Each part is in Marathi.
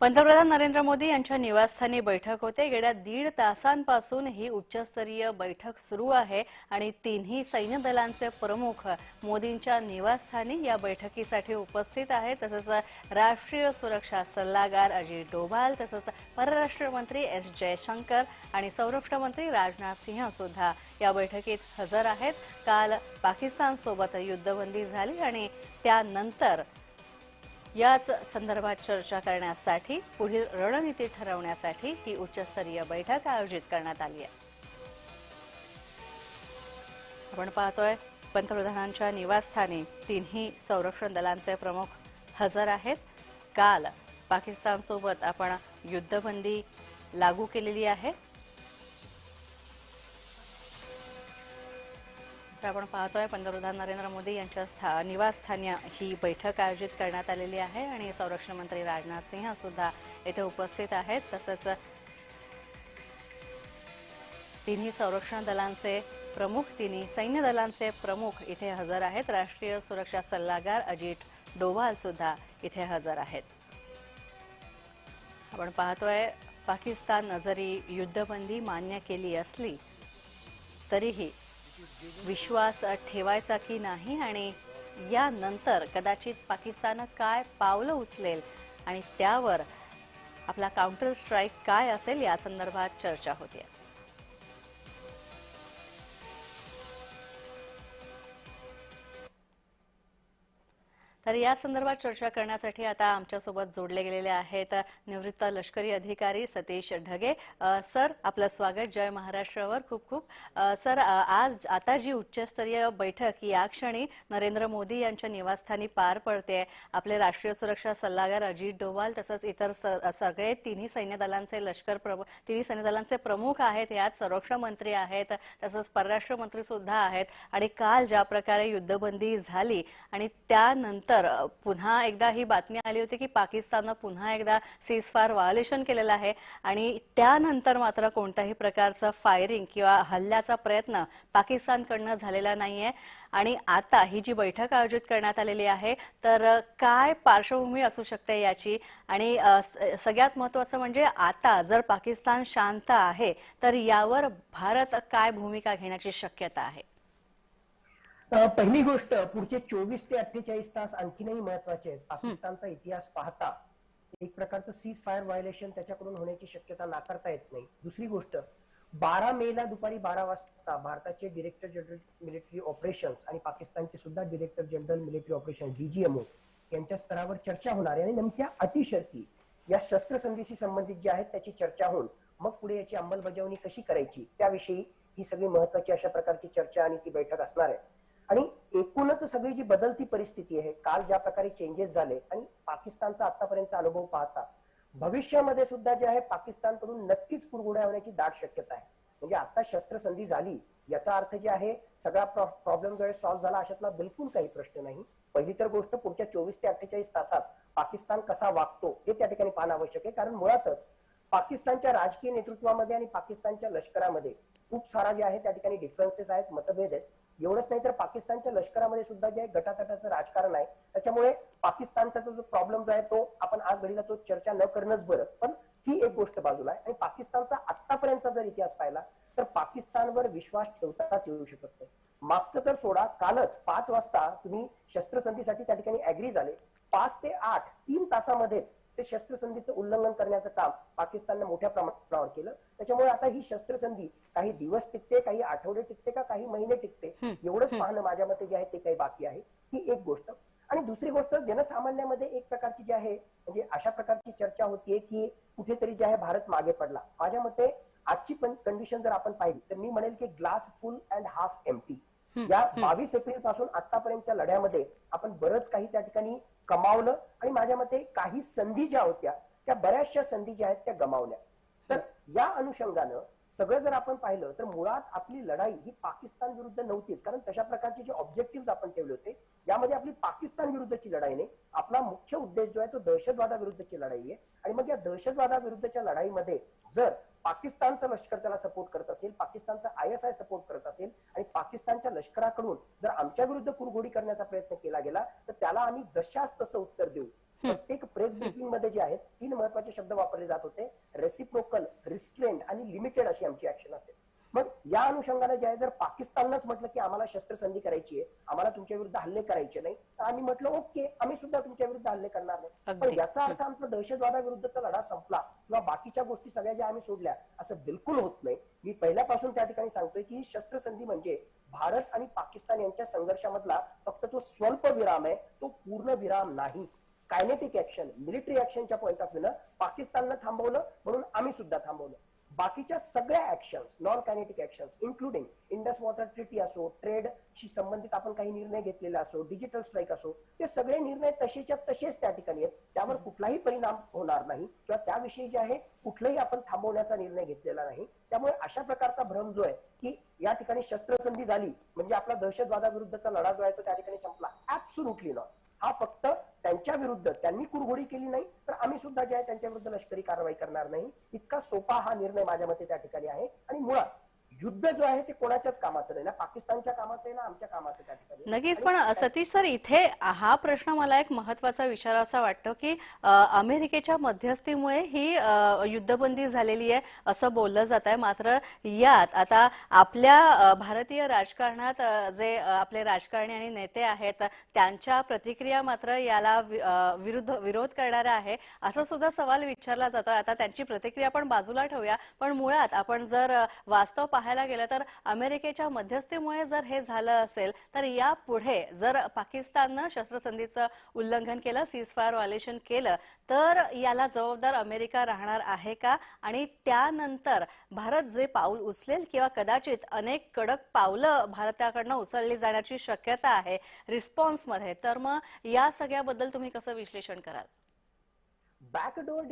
पंतप्रधान नरेंद्र मोदी यांच्या निवासस्थानी बैठक होते. गेल्या दीड तासांपासून ही उच्चस्तरीय बैठक सुरू आहे आणि तिन्ही सैन्य दलांचे प्रमुख मोदींच्या निवासस्थानी या बैठकीसाठी उपस्थित आहेत. तसंच राष्ट्रीय सुरक्षा सल्लागार अजित डोभाल तसंच परराष्ट्र मंत्री एस जयशंकर आणि संरक्षण मंत्री राजनाथ सिंह सुद्धा या बैठकीत हजर आहेत. काल पाकिस्तानसोबत युद्धबंदी झाली आणि त्यानंतर याच संदर्भात चर्चा करण्यासाठी पुढील रणनीती ठरवण्यासाठी ही उच्चस्तरीय बैठक आयोजित करण्यात आली आहे. आपण पाहतोय पंतप्रधानांच्या निवासस्थानी तिन्ही संरक्षण दलांचे प्रमुख हजर आहेत. काल पाकिस्तानसोबत आपण युद्धबंदी लागू केलेली आहे. तर आपण पाहतोय पंतप्रधान नरेंद्र मोदी यांच्या स्था निवासस्थानी ही बैठक आयोजित करण्यात आलेली आहे आणि संरक्षण मंत्री राजनाथ सिंह सुद्धा येथे उपस्थित आहेत. तसंच तिन्ही संरक्षण दलांचे प्रमुख तिन्ही सैन्य दलांचे प्रमुख इथे हजर आहेत. राष्ट्रीय सुरक्षा सल्लागार अजित डोवाल सुद्धा इथे हजर आहेत. आपण पाहतोय पाकिस्तान जरी युद्धबंदी मान्य केली असली तरीही विश्वास ठेवायचा की नाही आणि यानंतर कदाचित पाकिस्तान काय पावलं उचलेल आणि त्यावर आपला काउंटर स्ट्राईक काय असेल या संदर्भात चर्चा होते तर या संदर्भात चर्चा करण्यासाठी आता आमच्यासोबत जोडले गेलेले आहेत निवृत्त लष्करी अधिकारी सतीश ढगे. सर आपलं स्वागत. जय महाराष्ट्रावर खूप खूप. सर आज आता जी उच्चस्तरीय बैठक या क्षणी नरेंद्र मोदी यांच्या निवासस्थानी पार पडते. आपले राष्ट्रीय सुरक्षा सल्लागार अजित डोवाल तसंच इतर स- सगळे तिन्ही सैन्य दलांचे लष्कर प्रमुख तिन्ही सैन्य दलांचे प्रमुख आहेत. यात संरक्षण मंत्री आहेत तसंच परराष्ट्र मंत्री सुद्धा आहेत. आणि काल ज्या प्रकारे युद्धबंदी झाली आणि त्यानंतर तर पुन्हा एकदा ही बातमी आली होती की पाकिस्ताननं पुन्हा एकदा सीज फायर व्हायोलेशन केलेलं आहे आणि त्यानंतर मात्र कोणत्याही प्रकारचं फायरिंग किंवा हल्ल्याचा प्रयत्न पाकिस्तानकडनं झालेला नाहीये. आणि आता ही जी बैठक आयोजित करण्यात आलेली आहे तर काय पार्श्वभूमी असू शकते याची? आणि स- सगळ्यात महत्वाचं म्हणजे आता जर पाकिस्तान शांत आहे तर यावर भारत काय भूमिका घेण्याची शक्यता आहे? पहिली गोष्ट पुढचे चोवीस ते अठ्ठेचाळीस तास आणखीनही महत्त्वाचे आहेत. पाकिस्तानचा इतिहास पाहता एक प्रकारचं सीज फायर व्हायोलेशन त्याच्याकडून होण्याची शक्यता नाकारता येत नाही. दुसरी गोष्ट बारा मे ला दुपारी बारा वाजता भारताचे डिरेक्टर जनरल मिलिटरी ऑपरेशन्स आणि पाकिस्तानचे सुद्धा director general military operation DGMO यांच्या स्तरावर चर्चा होणार आहे. आणि नेमक्या अटी शर्ती या शस्त्रसंधीशी संबंधित जे आहेत त्याची चर्चा होऊन मग पुढे याची अंमलबजावणी कशी करायची त्याविषयी ही सगळी महत्वाची अशा प्रकारची चर्चा आणि ती बैठक असणार आहे. आणि एकूणच सगळी जी बदलती परिस्थिती आहे काल ज्या प्रकारे चेंजेस झाले आणि पाकिस्तानचा आतापर्यंतचा अनुभव पाहता भविष्यामध्ये सुद्धा जे आहे पाकिस्तानकडून नक्कीच पुरगुड्या होण्याची दाट शक्यता आहे. म्हणजे आता शस्त्रसंधी झाली याचा अर्थ जे आहे सगळा प्रॉब्लेम जो आहे सॉल्व्ह झाला अशातला बिलकुल काही प्रश्न नाही. पहिली तर गोष्ट पुढच्या चोवीस ते अठ्ठेचाळीस तासात पाकिस्तान कसा वागतो हे त्या ठिकाणी पाहणं आवश्यक आहे. कारण मुळातच पाकिस्तानच्या राजकीय नेतृत्वामध्ये आणि पाकिस्तानच्या लष्करामध्ये खूप सारा जे आहे त्या ठिकाणी डिफरन्सेस आहेत मतभेद आहेत. एवढंच नाही तर पाकिस्तानच्या लष्करामध्ये सुद्धा जे गटातटाचं राजकारण आहे त्याच्यामुळे पाकिस्तानचा जो प्रॉब्लेम जो आहे तो आपण आज घडीला तो चर्चा न करणंच बरं. पण ही एक गोष्ट बाजूला आहे. आणि पाकिस्तानचा आतापर्यंतचा जर इतिहास पाहिला तर पाकिस्तानवर विश्वास ठेवताच येऊ शकत नाही. मागचं तर सोडा कालच पाच वाजता तुम्ही शस्त्रसंधीसाठी त्या ठिकाणी अॅग्री झाले. पाच ते आठ तीन तासामध्येच ते शस्त्रसंधीचं उल्लंघन करण्याचं काम पाकिस्तानने मोठ्या प्रमाणावर केलं. त्याच्यामुळे आता ही शस्त्रसंधी काही दिवस टिकते काही आठवडे टिकते का काही महिने टिकते एवढंच पाहणं माझ्या मते जे आहे ते काही बाकी आहे. ही एक गोष्ट. आणि दुसरी गोष्ट जनसामान्यामध्ये एक प्रकारची जी आहे म्हणजे अशा प्रकारची चर्चा होतीये की कुठेतरी जे आहे भारत मागे पडला. माझ्या मते आजची पण कंडिशन जर आपण पाहिली तर मी म्हणेल की glass full and half empty या बावीस एप्रिलपासून आतापर्यंतच्या लढ्यामध्ये आपण बरंच काही त्या ठिकाणी कमावलं आणि माझ्या मते काही संधी ज्या होत्या त्या बऱ्याचशा संधी ज्या आहेत त्या गमावल्या. तर या अनुषंगानं सगळं जर आपण पाहिलं तर मुळात आपली लढाई ही पाकिस्तान विरुद्ध नव्हतीच. कारण तशा प्रकारचे जे ऑब्जेक्टिव्ह आपण ठेवले होते यामध्ये आपली पाकिस्तान विरुद्धची लढाई नाही. आपला मुख्य उद्देश जो आहे तो दहशतवादाविरुद्धची लढाई आहे. आणि मग या दहशतवादाविरुद्धच्या लढाईमध्ये जर पाकिस्तानचं लष्कर त्याला सपोर्ट करत असेल पाकिस्तानचा आय एस आय सपोर्ट करत असेल आणि पाकिस्तानच्या लष्कराकडून जर आमच्या विरुद्ध कुरघोडी करण्याचा प्रयत्न केला गेला तर त्याला आम्ही जशास तसं उत्तर देऊ. प्रत्येक प्रेस ब्रिफिंगमध्ये जे आहेत तीन महत्त्वाचे शब्द वापरले जात होते. रेसिप्रोकल रिस्ट्रेंड आणि लिमिटेड अशी आमची ऍक्शन असेल. मग या अनुषंगाने जे आहे जर पाकिस्ताननंच म्हटलं की आम्हाला शस्त्रसंधी करायची आहे आम्हाला तुमच्या विरुद्ध हल्ले करायचे नाही तर आम्ही म्हटलं ओके आम्ही सुद्धा तुमच्या विरुद्ध हल्ले करणार नाही. पण याचा अर्थ आमचा दहशतवादाविरुद्धचा लढा संपला किंवा बाकीच्या गोष्टी सगळ्या ज्या आम्ही सोडल्या असं बिलकुल होत नाही. मी पहिल्यापासून त्या ठिकाणी सांगतोय की ही शस्त्रसंधी म्हणजे भारत आणि पाकिस्तान यांच्या संघर्षामधला फक्त तो स्वल्प विराम आहे तो पूर्ण विराम नाही. कायनेटिक ऍक्शन मिलिटरी ऍक्शनच्या पॉईंट ऑफ व्ह्यूनं पाकिस्ताननं थांबवलं म्हणून आम्ही सुद्धा थांबवलं. बाकीच्या सगळ्या actions non kinetic actions including Indus water treaty असो ट्रेडशी संबंधित आपण काही निर्णय घेतलेला असो डिजिटल स्ट्राईक असो ते सगळे निर्णय तसेच्या तसेच त्या ठिकाणी आहेत. त्यावर कुठलाही परिणाम होणार नाही किंवा त्याविषयी जे आहे कुठलाही आपण थांबवण्याचा निर्णय घेतलेला नाही. त्यामुळे अशा प्रकारचा भ्रम जो आहे की या ठिकाणी शस्त्रसंधी झाली म्हणजे आपला दहशतवादाविरुद्धचा लढा जो आहे तो त्या ठिकाणी संपला. ऍब्सुटली नॉट हा फक्त त्यांच्या विरुद्ध त्यांनी कुरघोडी केली नाही तर आम्ही सुद्धा जे आहे त्यांच्या विरुद्ध लष्करी कारवाई करणार नाही. इतका सोपा हा निर्णय माझ्या मते त्या ठिकाणी आहे. आणि मुळात युद्ध जो आहे ते कोणाच्याच कामाचं नाही ना? पाकिस्तानच्या कामाचं आहे ना? आमच्या कामाचं त्या ठिकाणी नक्कीच पण सतीश सर इथे हा प्रश्न मला एक महत्त्वाचा विचार असा वाटतो की अमेरिकेच्या मध्यस्थीमुळे ही युद्धबंदी झालेली आहे असं बोललं जात आहे. मात्र यात आता आपल्या भारतीय राजकारणात जे आपले राजकारणी आणि नेते आहेत त्यांच्या प्रतिक्रिया मात्र याला विरुद्ध विरोध करणाऱ्या आहे असं सुद्धा सवाल विचारला जातो आता त्यांची प्रतिक्रिया आपण बाजूला ठेवूया. पण मुळात आपण जर वास्तव पाहायला गेलं तर अमेरिकेच्या मध्यस्थीमुळे जर हे झालं असेल तर यापुढे जर पाकिस्ताननं शस्त्रसंधीचं उल्लंघन केलं सीज फायर व्हायलेशन केलं तर याला जबाबदार अमेरिका राहणार आहे का? आणि त्यानंतर भारत जे पाऊल उचलेल किंवा कदाचित अनेक कडक पावलं भारताकडनं उचलली जाण्याची शक्यता आहे रिस्पॉन्समध्ये तर मग या सगळ्याबद्दल तुम्ही कसं विश्लेषण कराल? बॅकडोर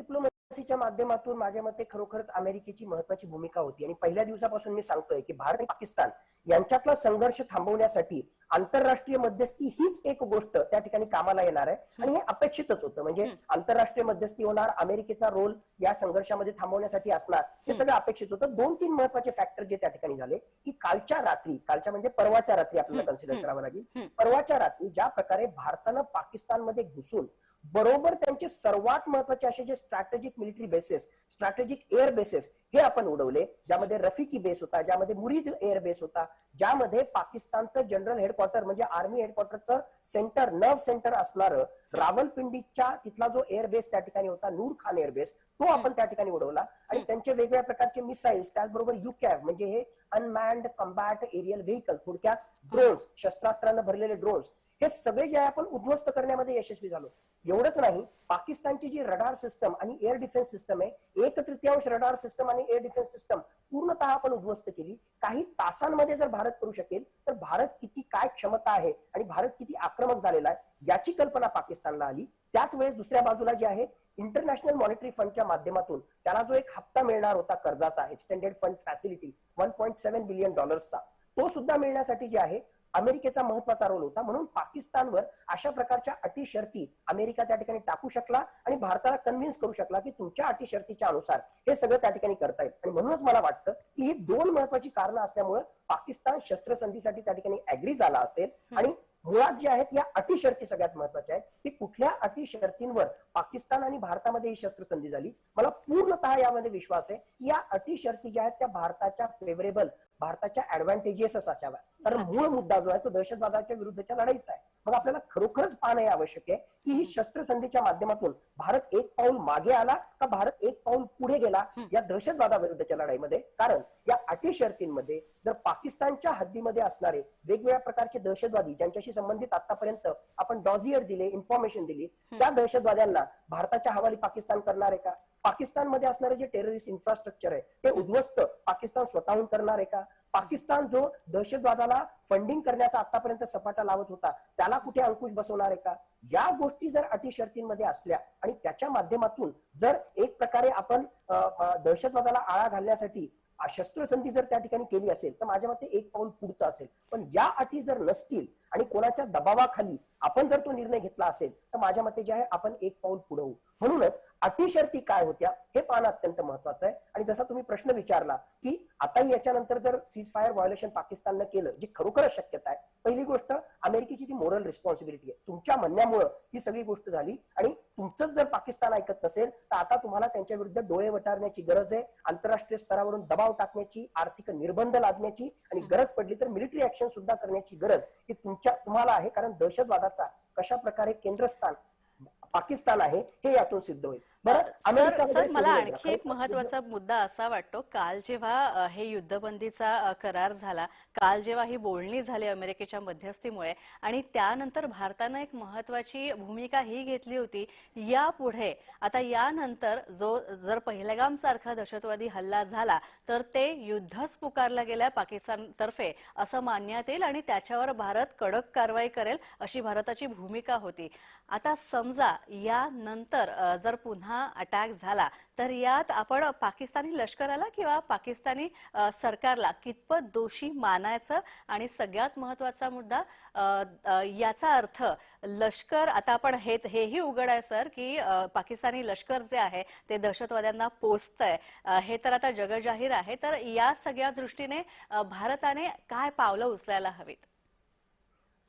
डिप्लोमसीच्या माध्यमातून माझ्या मते खरोखरच अमेरिकेची महत्वाची भूमिका होती. आणि पहिल्या दिवसापासून मी सांगतोय की भारत आणि पाकिस्तान यांच्यातला संघर्ष थांबवण्यासाठी आंतरराष्ट्रीय मध्यस्थी हीच एक गोष्ट त्या ठिकाणी कामाला येणार आहे. आणि हे अपेक्षितच होतं. म्हणजे आंतरराष्ट्रीय मध्यस्थी होणार अमेरिकेचा रोल या संघर्षामध्ये थांबवण्यासाठी असणार हे सगळं अपेक्षित होतं. दोन तीन महत्त्वाचे फॅक्टर जे त्या ठिकाणी झाले की कालच्या रात्री कालच्या म्हणजे परवाच्या रात्री आपल्याला कन्सिडर करावं लागेल. परवाच्या रात्री ज्या प्रकारे भारतानं पाकिस्तानमध्ये घुसून बरोबर त्यांचे सर्वात महत्त्वाचे असे जे strategic military bases strategic air bases हे आपण उडवले ज्यामध्ये रफिकी बेस होता ज्यामध्ये मुरीद एअर बेस होता ज्यामध्ये पाकिस्तानचं जनरल हेडक्वार्टर म्हणजे आर्मी हेडक्वार्टरचं सेंटर नर्व सेंटर असणारं रावलपिंडीच्या तिथला जो एअर बेस त्या ठिकाणी होता नूर खान एअर बेस तो आपण त्या ठिकाणी उडवला. आणि त्यांचे वेगवेगळ्या प्रकारचे मिसाईल्स त्याचबरोबर युकॅब म्हणजे हे अनमॅन्ड कम्बॅट एरियल व्हेकल थोडक्यात ड्रोन्स शस्त्रास्त्रांना भरलेले ड्रोन्स हे सगळे जे आहे आपण उद्ध्वस्त करण्यामध्ये यशस्वी झालो. एवढंच नाही पाकिस्तानची जी रडार सिस्टम आणि एअर डिफेन्स सिस्टम आहे एक तृतीयांश रडार सिस्टम आणि आणि एअर डिफेन्स सिस्टम पूर्णतः आपण उद्ध्वस्त केली. काही तासांमध्ये जर भारत करू शकेल तर भारत किती काय क्षमता आहे आणि भारत किती आक्रमक झालेला आहे याची कल्पना पाकिस्तानला आली. त्याच वेळेस दुसऱ्या बाजूला जे आहे इंटरनॅशनल मॉनिटरी फंडच्या माध्यमातून त्याला जो एक हप्ता मिळणार होता कर्जाचा extended fund facility one point seven billion डॉलर्सचा तो सुद्धा मिळण्यासाठी जे आहे अमेरिकेचा महत्त्वाचा रोल होता. म्हणून पाकिस्तानवर अशा प्रकारच्या अटी शर्ती अमेरिका त्या ठिकाणी टाकू शकला आणि भारताला कन्व्हिन्स करू शकला की तुमच्या अटी शर्तीच्या अनुसार हे सगळं त्या ठिकाणी करता येईल. आणि म्हणूनच मला वाटतं की ही दोन महत्वाची कारणं असल्यामुळे पाकिस्तान शस्त्रसंधीसाठी त्या ठिकाणी अॅग्री झाला असेल. आणि मुळात जे आहेत या अटी शर्ती सगळ्यात महत्त्वाच्या आहेत. की कुठल्या अटी शर्तींवर पाकिस्तान आणि भारतामध्ये ही शस्त्रसंधी झाली? मला पूर्णतः यामध्ये विश्वास आहे की या अटी शर्ती ज्या आहेत त्या भारताच्या फेवरेबल भारताच्या ऍडव्हान्टेजेसच असाव्या कारण मूळ मुद्दा जो आहे तो दहशतवादाच्या विरुद्धच्या लढाईचा आहे. मग आपल्याला खरोखरच पाहणं आवश्यक आहे की ही शस्त्रसंधीच्या माध्यमातून भारत एक पाऊल मागे आला का भारत एक पाऊल पुढे गेला या दहशतवादाविरुद्धच्या लढाईमध्ये? कारण या अटी शर्तींमध्ये जर पाकिस्तानच्या हद्दीमध्ये असणारे वेगवेगळ्या प्रकारचे दहशतवादी ज्यांच्याशी संबंधित आतापर्यंत आपण डॉझियर दिले इन्फॉर्मेशन दिली त्या दहशतवाद्यांना भारताच्या हवाली पाकिस्तान करणार आहे का? पाकिस्तानमध्ये असणारे जे टेररिस्ट इन्फ्रास्ट्रक्चर आहे ते उद्ध्वस्त. पाकिस्तान स्वतःहून करणार आहे का? पाकिस्तान जो दहशतवादाला फंडिंग करण्याचा आतापर्यंत सपाटा लावत होता त्याला कुठे अंकुश बसवणार आहे का? या गोष्टी जर अटी शर्तींमध्ये असल्या आणि त्याच्या माध्यमातून जर एक प्रकारे आपण दहशतवादाला आळा घालण्यासाठी शस्त्रसंधी जर त्या ठिकाणी केली असेल तर माझ्या मते एक पाऊल पुढचं असेल. पण या अटी जर नसतील आणि कोणाच्या दबावाखाली आपण जर तो निर्णय घेतला असेल तर माझ्या मते जे आहे आपण एक पाऊल पुढे म्हणूनच अटी शर्ती काय होत्या हे पाहणं अत्यंत महत्वाचं आहे. आणि जसा तुम्ही प्रश्न विचारला की आता याच्यानंतर जर सीज फायर व्हायोलेशन पाकिस्ताननं केलं जी खरोखरच शक्यता आहे पहिली गोष्ट अमेरिकेची ती मोरल रिस्पॉन्सिबिलिटी आहे तुमच्या म्हणण्यामुळं ही सगळी गोष्ट झाली. आणि तुमचंच जर पाकिस्तान ऐकत नसेल तर आता तुम्हाला त्यांच्या विरुद्ध डोळे वटारण्याची गरज आहे. आंतरराष्ट्रीय स्तरावरून दबाव टाकण्याची आर्थिक निर्बंध लादण्याची आणि गरज पडली तर मिलिटरी ऍक्शन सुद्धा करण्याची गरज ही तुमच्या तुम्हाला आहे. कारण दहशतवादाचा कशा प्रकारे केंद्रस्थान पाकिस्तान आहे हे यातून सिद्ध होईल. सर मला आणखी एक. महत्त्वाचा मुद्दा असा वाटतो काल जेव्हा हे युद्धबंदीचा करार झाला काल जेव्हा ही बोलणी झाली अमेरिकेच्या मध्यस्थीमुळे आणि त्यानंतर भारतानं एक महत्वाची भूमिका ही घेतली होती यापुढे आता यानंतर जो जर पहिलगाम सारखा दहशतवादी हल्ला झाला तर ते युद्धच पुकारलं गेलं पाकिस्तानतर्फे असं मानण्यात येईल आणि त्याच्यावर भारत कडक कारवाई करेल अशी भारताची भूमिका होती आता समजा यानंतर जर पुन्हा हा अटॅक झाला. तर यात आपण पाकिस्तानी लष्कराला किंवा पाकिस्तानी सरकारला कितपत दोषी मानायचं आणि सगळ्यात महत्त्वाचा मुद्दा याचा अर्थ लष्कर आता आपण हे हेही उघड आहे सर की पाकिस्तानी लष्कर जे आहे ते दहशतवाद्यांना पोचतंय हे तर आता जगजाहीर आहे. तर या सगळ्या दृष्टीने भारताने काय पावलं उचलायला हवीत?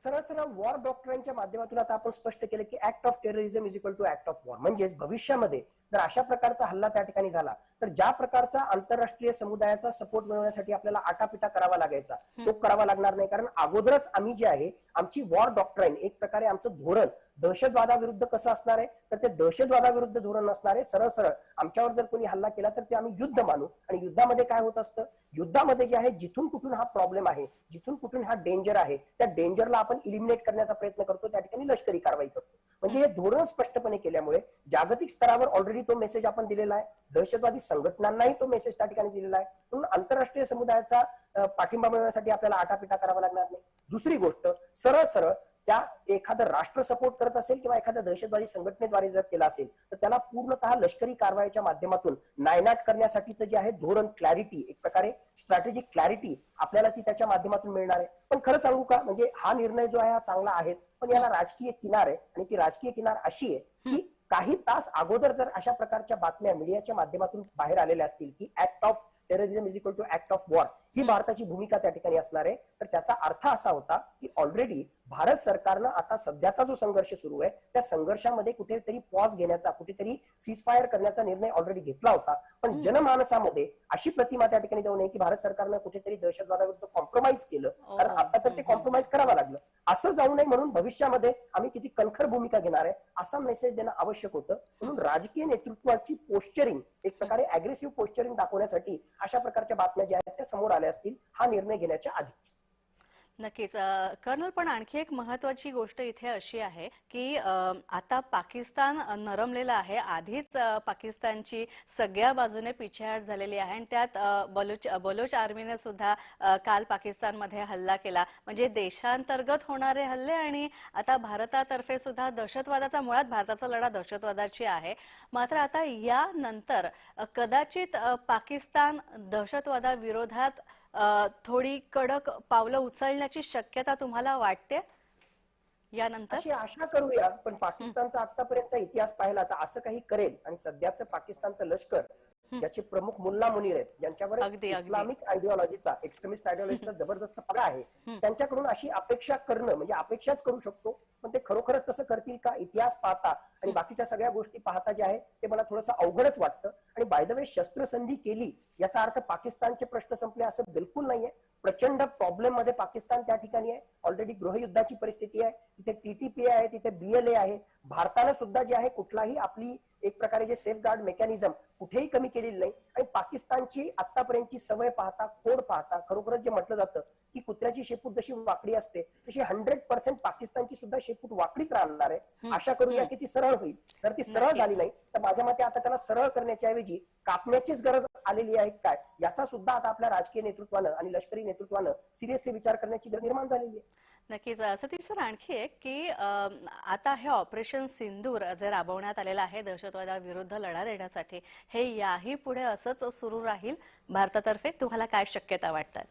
सरळ सरळ वॉर डॉक्टरांच्या माध्यमातून आता आपण स्पष्ट केलं की act of terrorism is equal to act of war म्हणजेच भविष्यामध्ये जर अशा प्रकारचा हल्ला त्या ठिकाणी झाला तर ज्या प्रकारचा आंतरराष्ट्रीय समुदायाचा सपोर्ट मिळवण्यासाठी आपल्याला आटापिटा करावा लागायचा तो करावा लागणार नाही. कारण अगोदरच आम्ही जे आहे आमची वॉर डॉक्टराईन एक प्रकारे आमचं धोरण दहशतवादाविरुद्ध कसं असणार आहे? तर ते दहशतवादाविरुद्ध धोरण असणार आहे सरळ सरळ. आमच्यावर जर कोणी हल्ला केला तर ते आम्ही युद्ध मानू. आणि युद्धामध्ये काय होत असतं? युद्धामध्ये जे आहे जिथून कुठून हा प्रॉब्लेम आहे जिथून कुठून हा डेंजर आहे त्या डेंजरला आपण इलिमिनेट करण्याचा प्रयत्न करतो त्या ठिकाणी लष्करी कारवाई करतो. म्हणजे हे धोरण स्पष्टपणे केल्यामुळे जागतिक स्तरावर ऑलरेडी तो मेसेज आपण दिलेला आहे. दहशतवादी संघटनांनाही तो मेसेज त्या ठिकाणी दिलेला आहे. म्हणून आंतरराष्ट्रीय समुदायाचा पाठिंबा मिळवण्यासाठी आपल्याला आटापिटा करावा लागणार नाही. दुसरी गोष्ट सरळ सरळ त्या एखादं राष्ट्र सपोर्ट करत असेल किंवा एखाद्या दहशतवादी संघटनेद्वारे जर केला असेल तर त्याला पूर्णतः लष्करी कारवाईच्या माध्यमातून नायनाट करण्यासाठीचं जे आहे धोरण क्लॅरिटी एक प्रकारे स्ट्रॅटेजिक क्लॅरिटी आपल्याला ती त्याच्या माध्यमातून मिळणार आहे. पण खरं सांगू का? म्हणजे हा निर्णय जो आहे हा चांगला आहेच. पण याला राजकीय किनार आहे आणि ती राजकीय किनार अशी आहे की काही तास अगोदर जर अशा प्रकारच्या बातम्या मीडियाच्या माध्यमातून बाहेर आलेल्या असतील की act of terrorism is equal to act of war ही भारताची भूमिका त्या ठिकाणी असणार आहे. तर त्याचा अर्थ असा होता की ऑलरेडी भारत सरकारनं आता सध्याचा जो संघर्ष सुरू आहे त्या संघर्षामध्ये कुठेतरी पॉज घेण्याचा कुठेतरी सीज फायर करण्याचा निर्णय ऑलरेडी घेतला होता. पण जनमानसामध्ये अशी प्रतिमा त्या ठिकाणी जाऊ नये की भारत सरकारनं कुठेतरी दहशतवादाविरुद्ध कॉम्प्रोमाइज केलं. कारण हो. आता तर ते कॉम्प्रोमाइज करावं लागलं. असं जाऊ नये म्हणून भविष्यामध्ये आम्ही किती कणखर भूमिका घेणार आहे असा मेसेज देणं आवश्यक होतं. म्हणून राजकीय नेतृत्वाची पोस्चरिंग एक प्रकारे अग्रेसिव्ह पोस्चरिंग दाखवण्यासाठी अशा प्रकारच्या बातम्या ज्या आहेत त्या समोर आल्या असतील हा निर्णय घेण्याच्या आधीच. नक्कीच. कर्नल पण आणखी एक महत्वाची गोष्ट इथे अशी आहे की आता पाकिस्तान नरमलेलं आहे. आधीच पाकिस्तानची सगळ्या बाजूने पिछेहाट झालेली आहे आणि त्यात बलोच बलोच आर्मीने सुद्धा काल पाकिस्तानमध्ये हल्ला केला. म्हणजे देशांतर्गत होणारे हल्ले आणि आता भारतातर्फे सुद्धा दहशतवादाचा मुळात भारताचा लढा दहशतवादाची आहे. मात्र आता यानंतर कदाचित पाकिस्तान दहशतवादाविरोधात थोडी कडक पावलं उचलण्याची शक्यता तुम्हाला वाटते? यानंतर? अशी आशा करूया पण पाकिस्तानचा आतापर्यंतचा इतिहास पाहिला तर असं काही करेल. आणि सध्याचं पाकिस्तानचं लष्कर ज्याचे प्रमुख मुल्ला मुनीर आहेत. ज्यांच्यावर. इस्लामिक आयडिओलॉजीचा एक्स्ट्रीमिस्ट आयडिओलॉजीचा जबरदस्त पडा आहे. त्यांच्याकडून अशी अपेक्षा करणं म्हणजे अपेक्षाच करू शकतो पण ते खरोखरच तसं करतील का इतिहास पाहता आणि बाकीच्या सगळ्या गोष्टी पाहता जे आहे ते मला थोडंसं अवघडच वाटतं. आणि बाय द वे शस्त्रसंधी केली याचा अर्थ पाकिस्तानचे प्रश्न संपले असं बिलकुल नाहीये. प्रचंड प्रॉब्लेममध्ये पाकिस्तान त्या ठिकाणी आहे. ऑलरेडी गृहयुद्धाची परिस्थिती आहे. तिथे टीटीपी आहे तिथे बीएलए आहे. भारतानं सुद्धा जे आहे कुठलाही आपली एक प्रकारे जे सेफ गार्ड मेकॅनिझम कुठेही कमी केलेली नाही. आणि पाकिस्तानची आतापर्यंतची सवय पाहता खोड पाहता खरोखरच जे म्हटलं जातं की कुत्र्याची शेपूट जशी वाकडी असते तशी हंड्रेड पर्सेंट पाकिस्तानची सुद्धा शेपूट वाकडीच राहणार आहे. आशा करूया की ती सरळ होईल. तर ती सरळ. झाली नाही तर माझ्या मते आता त्याला सरळ करण्याच्या ऐवजी कापण्याचीच गरज आलेली आहे काय? याचा सुद्धा आता आपल्या राजकीय नेतृत्वानं आणि लष्करी नेतृत्वानं सिरियसली विचार करण्याची गरज निर्माण झालेली आहे. नक्कीच. सतीश सर आणखी एक की आता हे ऑपरेशन सिंदूर जे राबवण्यात आलेलं आहे दहशतवादाविरुद्ध लढा देण्यासाठी हे याही पुढे असंच सुरू राहील? भारतातर्फे तुम्हाला काय शक्यता वाटतात?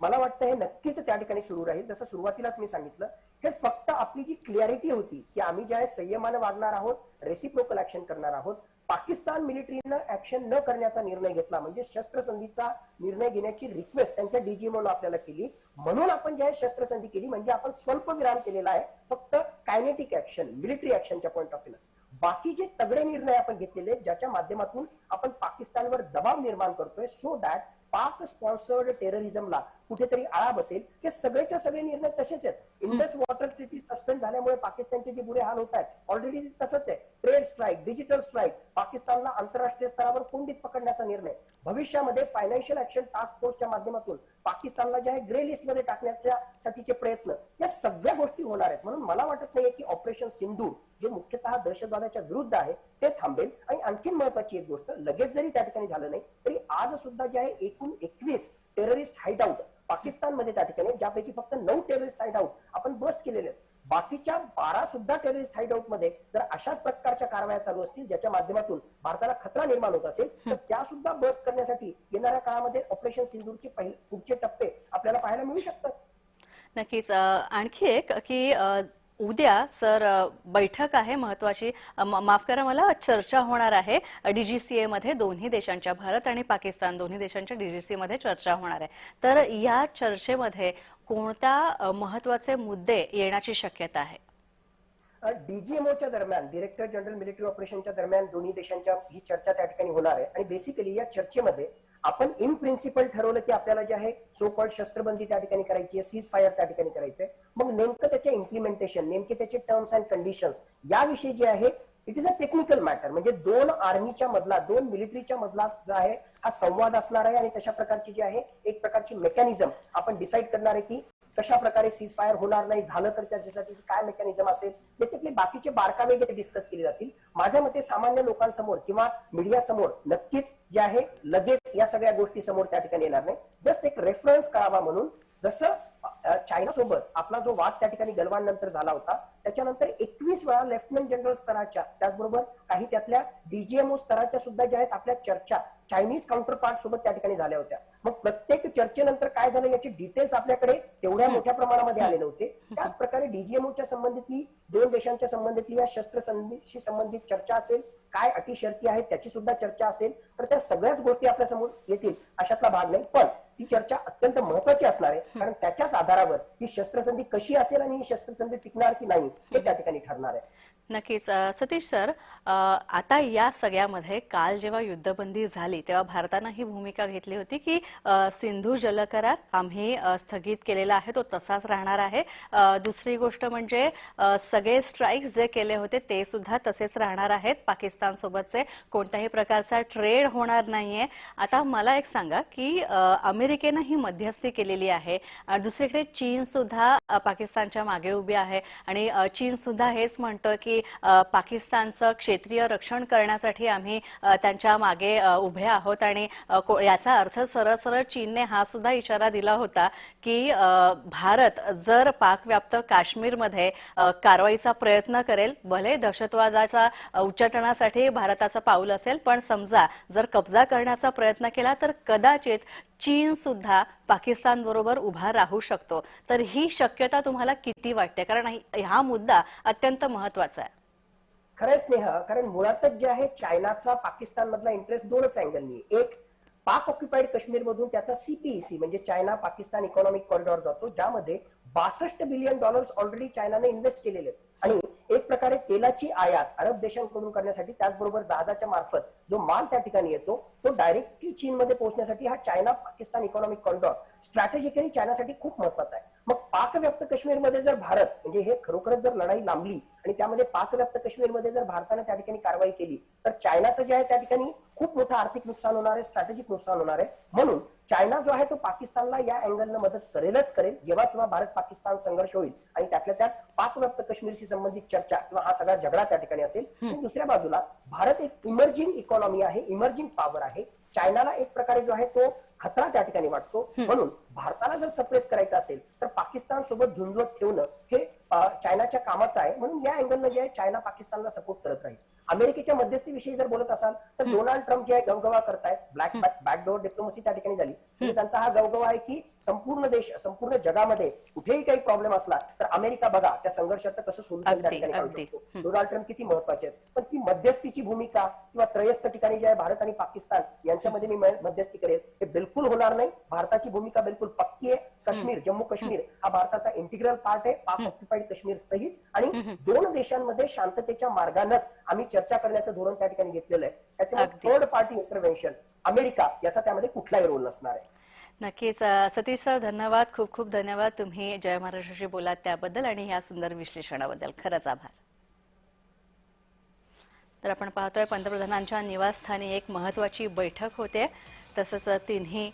मला वाटतं हे नक्कीच त्या ठिकाणी सुरू राहील. जसं सुरुवातीलाच मी सांगितलं हे फक्त आपली जी क्लिअरिटी होती की आम्ही ज्या संयमानं वागणार आहोत रेसिप्रोकल ऍक्शन करणार आहोत पाकिस्तान मिलिटरीनं ऍक्शन न करण्याचा निर्णय घेतला. म्हणजे शस्त्रसंधीचा निर्णय घेण्याची रिक्वेस्ट त्यांच्या डीजीएमओनं आपल्याला केली. म्हणून आपण ज्या शस्त्रसंधी केली म्हणजे आपण स्वल्प विराम केलेला आहे फक्त कायनेटिक ऍक्शन मिलिटरी ऍक्शनच्या पॉईंट ऑफ व्ह्यू बाकीचे तगडे निर्णय आपण घेतलेले ज्याच्या माध्यमातून आपण पाकिस्तानवर दबाव निर्माण करतोय सो दॅट पाक स्पॉन्सर्ड टेररिझमला कुठेतरी आळा बसेल. हे सगळेच्या सगळे निर्णय तसेच आहेत. इंडस वॉटर ट्रिटी सस्पेंड झाल्यामुळे पाकिस्तानचे जे बुरे हाल होत आहेत ऑलरेडी तसंच आहे. ट्रेड स्ट्राईक डिजिटल स्ट्राईक पाकिस्तानला आंतरराष्ट्रीय स्तरावर कोंडीत पकडण्याचा निर्णय. भविष्यामध्ये फायनान्शियल ऍक्शन टास्क फोर्सच्या माध्यमातून पाकिस्तानला जे आहे ग्रे लिस्टमध्ये टाकण्याच्या साठीचे प्रयत्न या सगळ्या गोष्टी होणार आहेत. म्हणून मला वाटत नाहीये की ऑपरेशन सिंधू जे मुख्यतः दहशतवादाच्या विरुद्ध आहे ते थांबेल. आणि आणखीन महत्वाची एक गोष्ट लगेच जरी त्या ठिकाणी झालं नाही तरी आज सुद्धा जे आहे एकूण एकवीस टेररिस्ट हाईडआउट पाकिस्तानमध्ये त्या ठिकाणी ज्यापैकी फक्त नऊ टेररिस्ट हाईडआउट आपण बस्ट केलेले आहेत. बाकीच्या बारा सुद्धा टेररिस्ट हाईडआउटमध्ये जर अशाच प्रकारच्या कारवाया चालू असतील ज्याच्या माध्यमातून भारताला खतरा निर्माण होत असेल तर त्या सुद्धा बस्ट करण्यासाठी येणाऱ्या काळामध्ये ऑपरेशन सिंधूरचे पुढचे टप्पे आपल्याला पाहायला मिळू शकतात. नक्कीच. आणखी एक की उद्या सर बैठक आहे महत्वाची. माफ करा मला चर्चा होणार आहे. डीजीसीए मध्ये दोन्ही देशांच्या भारत आणि पाकिस्तान दोन्ही देशांच्या डीजीसीए मध्ये चर्चा होणार आहे. तर या चर्चेमध्ये कोणत्या महत्त्वाचे मुद्दे येण्याची शक्यता आहे? डीजीएमओच्या दरम्यान डिरेक्टर जनरल मिलिटरी ऑपरेशनच्या दरम्यान दोन्ही देशांच्या ही चर्चा त्या ठिकाणी होणार आहे. आणि बेसिकली या चर्चेमध्ये आपण इन प्रिन्सिपल ठरवलं की आपल्याला जे आहे सो कॉल्ड शस्त्रबंदी त्या ठिकाणी करायची आहे सीज फायर त्या ठिकाणी करायचंय. मग नेमकं त्याचे इम्प्लिमेंटेशन नेमके त्याचे टर्म्स अँड कंडिशन्स याविषयी जे आहे it is a technical matter म्हणजे दोन आर्मीच्या मधला दोन मिलिटरीच्या मधला जो आहे हा संवाद असणार आहे आणि तशा प्रकारची जी आहे एक प्रकारची मेकॅनिझम आपण डिसाईड करणार आहे की कशा प्रकारे सीज फायर होणार नाही झालं तर त्याच्यासाठी काय मेकॅनिझम असेल बेसिकली बाकीचे बारकावे ते डिस्कस केले जातील. माझ्या मते सामान्य लोकांसमोर किंवा मीडिया समोर नक्कीच जे आहे लगेच या सगळ्या गोष्टी समोर त्या ठिकाणी येणार नाही. जस्ट एक रेफरन्स करावा म्हणून जसं चायना सोबत आपला जो वाद त्या ठिकाणी गलवान नंतर झाला होता त्याच्यानंतर एकवीस वेळा लेफ्टनंट जनरल स्तराच्या त्याचबरोबर काही त्यातल्या डीजीएमओ स्तराच्या सुद्धा ज्या आहेत आपल्या चर्चा चायनीज काउंटर पार्ट सोबत त्या ठिकाणी झाल्या होत्या. मग प्रत्येक चर्चेनंतर काय झालं याची डिटेल्स आपल्याकडे तेवढ्या मोठ्या प्रमाणामध्ये आले नव्हते. त्याच प्रकारे डीजीएमओच्या संबंधितली दोन देशांच्या संबंधितली या शस्त्रसंधीशी संबंधित चर्चा असेल काय अटी शर्ती आहेत त्याची सुद्धा चर्चा असेल तर त्या सगळ्याच गोष्टी आपल्यासमोर येतील अशातला भाग नाही. पण ती चर्चा अत्यंत महत्वाची असणार आहे. कारण त्याच्याच आधारावर ही शस्त्रसंधी कशी असेल आणि ही शस्त्रसंधी टिकणार की नाही हे त्या ठिकाणी ठरणार आहे. नक्कीच. सतीश सर आता या सगळ्यामध्ये काल जेव्हा युद्धबंदी झाली तेव्हा भारतानं ही भूमिका घेतली होती की सिंधू सिंधू जलकरार आम्ही स्थगित केलेला आहे तो तसाच राहणार आहे. दुसरी गोष्ट म्हणजे सगळे स्ट्राईक्स जे केले होते ते सुद्धा तसेच राहणार आहेत. पाकिस्तान सोबतचे कोणत्याही प्रकारचा ट्रेड होणार नाहीये. आता मला एक सांगा की अमेरिकेनं ही मध्यस्थी केलेली आहे. दुसरीकडे चीन सुद्धा पाकिस्तानच्या मागे उभी आहे. आणि चीन सुद्धा हेच म्हणतोय की की पाकिस्तानचं क्षेत्रीय रक्षण करण्यासाठी आम्ही त्यांच्या मागे उभे आहोत आणि याचा अर्थ सरळ सरळ चीनने हा सुद्धा इशारा दिला होता की भारत जर पाकव्याप्त काश्मीरमध्ये कारवाईचा प्रयत्न करेल भले दहशतवादाच्या उच्चाटनासाठी भारताचं पाऊल असेल पण समजा जर कब्जा करण्याचा प्रयत्न केला तर कदाचित चीन सुद्धा पाकिस्तान बरोबर उभा राहू शकतो. तर ही शक्यता तुम्हाला किती वाटते? कारण हा मुद्दा अत्यंत महत्त्वाचा आहे. खरं स्नेह कारण मुळातच जे आहे चायनाचा पाकिस्तान मधला इंटरेस्ट दोनच अँगलनी एक पाक ऑक्युपाईड काश्मीर मधून त्याचा सीपीईसी म्हणजे चायना पाकिस्तान इकॉनॉमिक कॉरिडॉर जातो ज्यामध्ये बासष्ट बिलियन डॉलर्स ऑलरेडी चायनाने इन्व्हेस्ट केलेले आहेत. आणि एक प्रकारे तेलाची आयात अरब देशांकडून करण्यासाठी त्याचबरोबर जहाजाच्या मार्फत जो माल त्या ठिकाणी येतो तो डायरेक्टली चीनमध्ये पोहोचण्यासाठी हा China Pakistan economic corridor strategically चायनासाठी खूप महत्त्वाचा आहे. मग पाकव्याप्त काश्मीरमध्ये जर भारत म्हणजे हे खरोखरच जर लढाई लांबली आणि त्यामध्ये पाकव्याप्त काश्मीरमध्ये जर भारतानं त्या ठिकाणी कारवाई केली तर चायनाचं जे आहे त्या ठिकाणी खूप मोठं आर्थिक नुकसान होणार आहे स्ट्रॅटेजिक नुकसान होणार आहे. म्हणून चायना जो आहे तो पाकिस्तानला या अँगलनं मदत करेलच करेल जेव्हा तेव्हा भारत पाकिस्तान संघर्ष होईल आणि त्यातल्या त्यात पाकव्याप्त काश्मीरशी संबंधित चर्चा किंवा हा सगळा झगडा त्या ठिकाणी असेल दुसऱ्या बाजूला भारत एक इमर्जिंग इकॉनॉमी आहे इमर्जिंग पॉवर आहे. चायनाला एक प्रकारे जो आहे तो खतरा त्या ठिकाणी वाटतो. म्हणून भारताला जर सप्रेस करायचं असेल तर पाकिस्तान सोबत झुंजवत ठेवणं हे चायनाच्या कामाचं आहे. म्हणून या अँगलनं जे आहे चायना पाकिस्तानला सपोर्ट करत राहील. अमेरिकेच्या मध्यस्थीविषयी जर बोलत असाल तर डोनाल्ड ट्रम्प जे आहे गवगवा करतायत. ब्लॅक बॅकडोर डिप्लोमसी त्या ठिकाणी झाली. म्हणजे त्यांचा हा गवगवा आहे की संपूर्ण देश संपूर्ण जगामध्ये कुठेही काही प्रॉब्लेम असला तर अमेरिका बघा त्या संघर्षाचं कसं सोल्युशन त्या ठिकाणी काढू अगदी. शकतो. डोनाल्ड ट्रम्प किती महत्त्वाचे आहेत? पण ती मध्यस्थीची भूमिका किंवा त्रयस्थ ठिकाणी जे आहे भारत आणि पाकिस्तान यांच्यामध्ये म- मध्यस्थी करेल हे बिलकुल होणार नाही. भारताची भूमिका बिलकुल पक्की आहे. काश्मीर जम्मू काश्मीर हा भारताचा इंटिग्रल पार्ट आहे पाक ऑक्युपाईड काश्मीर सहित. आणि दोन देशांमध्ये शांततेच्या मार्गानंच आम्ही चर्चा करण्याचं धोरण त्या ठिकाणी घेतलेलं आहे. त्याच्यामुळे. थर्ड पार्टी इंटरव्हेन्शन अमेरिका याचा त्यामध्ये कुठलाही रोल नसणार आहे. नक्कीच सतीश सर धन्यवाद. खूप खूप धन्यवाद. तुम्ही जय महाराष्ट्राशी बोलात त्याबद्दल आणि ह्या सुंदर विश्लेषणाबद्दल. खरंच आभार. तर आपण पाहतोय पंतप्रधानांच्या निवासस्थानी एक महत्वाची बैठक होते. तसंच तिन्ही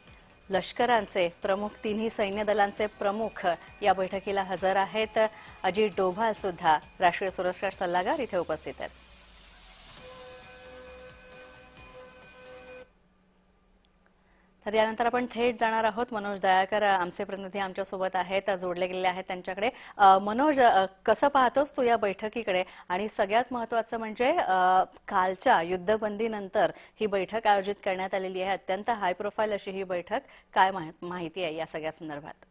लष्करांचे प्रमुख तिन्ही सैन्य दलांचे प्रमुख या बैठकीला हजर आहेत. अजित डोभाल सुद्धा राष्ट्रीय सुरक्षा सल्लागार इथे उपस्थित आहेत. तर यानंतर आपण थेट जाणार आहोत. मनोज दयाकर आमचे प्रतिनिधी आमच्यासोबत आहेत जोडले गेलेले आहेत त्यांच्याकडे. मनोज कसं पाहतोस तू या बैठकीकडे? आणि सगळ्यात महत्वाचं म्हणजे कालच्या युद्धबंदीनंतर ही बैठक आयोजित करण्यात आलेली आहे. अत्यंत हाय प्रोफाईल अशी ही बैठक. काय माहि- माहिती आहे या सगळ्या संदर्भात?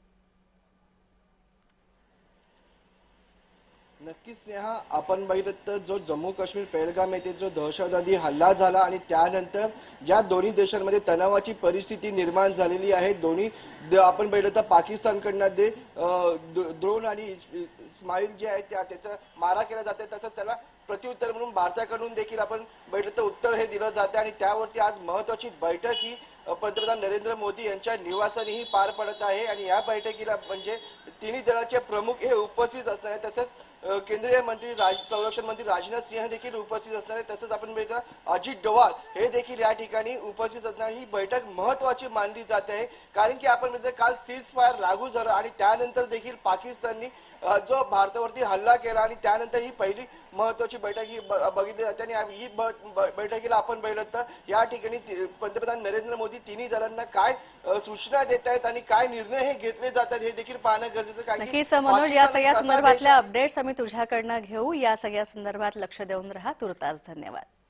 नक्कीच नेहा आपण बघितलं तर जो जम्मू काश्मीर पेहलगाम येथे जो दहशतवादी हल्ला झाला आणि त्यानंतर ज्या दोन्ही देशांमध्ये तणावाची परिस्थिती निर्माण झालेली आहे दोन्ही द- आपण बघितलं तर पाकिस्तानकडनं जे द्रोण आणि इस- इस्माईल जे आहे त्या त्याचा मारा केला जाते तसंच त्याला प्रत्युत्तर म्हणून भारताकडून देखील आपण बैठक तर उत्तर हे दिलं जाते आणि त्यावरती आज महत्वाची बैठक ही पंतप्रधान नरेंद्र मोदी यांच्या निवासानेही पार पडत आहे आणि या बैठकीला म्हणजे तिन्ही दलाचे प्रमुख हे उपस्थित असणार आहेत तसंच केंद्रीय मंत्री राज संरक्षण मंत्री राजनाथ सिंह देखील उपस्थित असणार आहे तसंच आपण बघितलं अजित डोवाल हे देखील या ठिकाणी उपस्थित असणार. ही बैठक महत्वाची मानली जाते आहे. कारण की आपण बघितलं काल सीज फायर लागू झालं आणि त्यानंतर देखील पाकिस्ताननी जो भारतावरती हल्ला केला आणि त्यानंतर ही पहिली महत्वाची बैठक ही ब- बघितली जाते. आणि ही ब- ब- बैठकीला आपण बघितलं तर या ठिकाणी पंतप्रधान नरेंद्र मोदी तिन्ही दलांना काय सूचना देत आहेत आणि काय निर्णय हे घेतले जातात हे देखील पाहणं गरजेचं आहे. कारण की नक्कीच मनोज या सगळ्या संदर्भातल्या अपडेट्स आम्ही तुझ्याकडनं घेऊ. या सगळ्या संदर्भात लक्ष देऊन राहा. तुर्तास धन्यवाद.